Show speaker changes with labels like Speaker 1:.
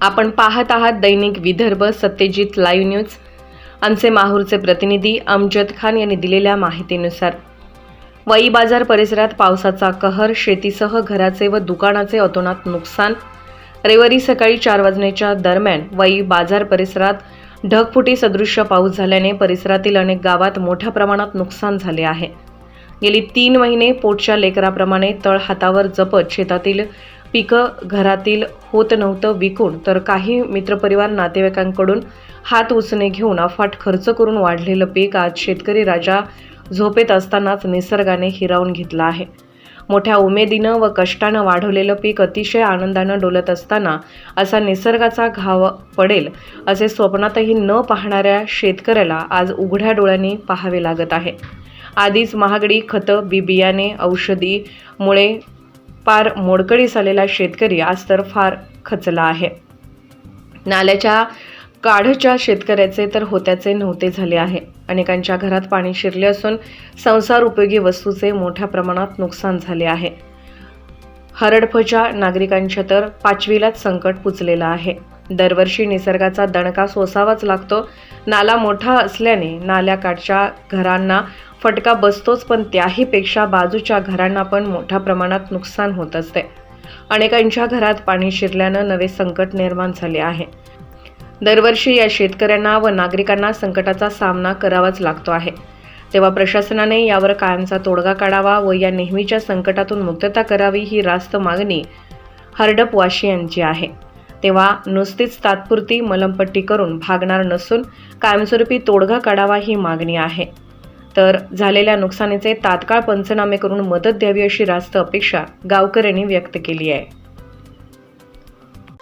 Speaker 1: आपण पाहत आहात दैनिक विदर्भ सत्यजित लाईव्ह न्यूज. आमचे माहूरचे प्रतिनिधी अमजद खान यांनी दिलेल्या माहितीनुसार वई बाजार परिसरात पावसाचा कहर शेतीसह घराचे व दुकानाचे अतोनात नुकसान. रविवारी सकाळी चार वाजण्याच्या दरम्यान वई बाजार परिसरात ढगफुटी सदृश्य पाऊस झाल्याने परिसरातील अनेक गावात मोठ्या प्रमाणात नुकसान झाले आहे. गेली तीन महिने पोटच्या लेकराप्रमाणे तळ हातावर जपत शेतातील पिकं घरातील होत नव्हतं विकून तर काही मित्रपरिवार नातेवाईकांकडून हात उसने घेऊन अफाट खर्च करून वाढलेलं पीक आज शेतकरी राजा झोपेत असतानाच निसर्गाने हिरावून घेतलं आहे. मोठ्या उमेदीनं व कष्टानं वाढवलेलं पीक अतिशय आनंदानं डोलत असताना असा निसर्गाचा घाव पडेल असे स्वप्नातही न पाहणाऱ्या शेतकऱ्याला आज उघड्या डोळ्यांनी पाहावे लागत आहे. आधीच महागडी खतं बी बियाणे औषधीमुळे पार मोडकळीस आलेला शेतकरी आज तर फार खचला आहे. नाल्याच्या काढच्या शेतकऱ्याचे तर होत्याचे नव्हते झाले आहे. अनेकांच्या घरात पाणी शिरले असून संसार उपयोगी वस्तूचे मोठ्या प्रमाणात नुकसान झाले आहे. हरडफच्या नागरिकांच्या तर पाचवीलाच संकट पुचलेलं आहे. दरवर्षी निसर्गाचा दणका सोसावाच लागतो. नाला मोठा असल्याने नाल्याकाठच्या घरांना फटका बसतोच पण त्याहीपेक्षा बाजूच्या घरांना पण मोठ्या प्रमाणात नुकसान होत असते. अनेकांच्या घरात पाणी शिरल्यानं नवे संकट निर्माण झाले आहे. दरवर्षी या शेतकऱ्यांना व नागरिकांना संकटाचा सामना करावाच लागतो आहे. तेव्हा प्रशासनाने यावर कायमचा तोडगा काढावा व या नेहमीच्या संकटातून मुक्तता करावी ही रास्त मागणी हरडपवाशी यांची आहे. तेव्हा नुसतीच तात्पुरती मलमपट्टी करून भागणार नसून कायमस्वरूपी तोडगा काढावा ही मागणी आहे. तर झालेल्या नुकसानीचे तात्काळ पंचनामे करून मदत द्यावी अशी रास्त अपेक्षा गावकऱ्यांनी व्यक्त केली आहे.